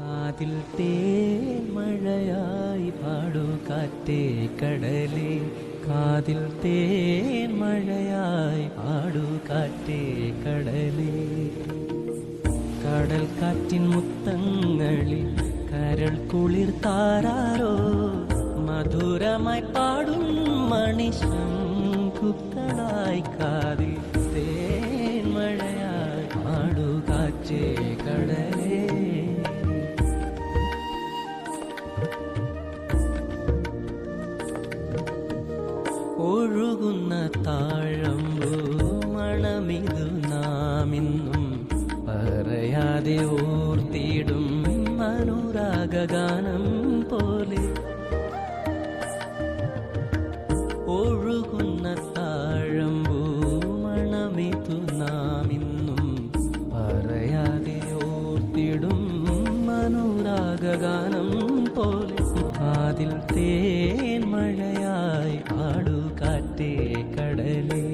കാതിൽ തേൻ മഴയായി പാടു കാറ്റേ കടലേ. കാതിൽ തേൻ മഴയായി പാടു കാറ്റേ കടലേ. കടൽ കാറ്റിൻ മുത്തങ്ങളിൽ കരൾ കുളിർ താരാരോ. മധുരമായി പാടും മണിശങ്കുക്കളായി കാതിൽ തേൻ ഒഴുകുന്ന താഴമ്പൂ മണമിതു നാമിന്നും പറയാതെ ഓർത്തിടും മനോരാഗാനം പോലെ. ഒഴുകുന്ന താഴമ്പൂ മണമിതു നാമിന്നും പറയാതെ ഓർത്തിടും അനുരാഗാനം പോലെ കാതിൽ തേൻ മഴയായി പാടു കാറ്റേ കടലേ.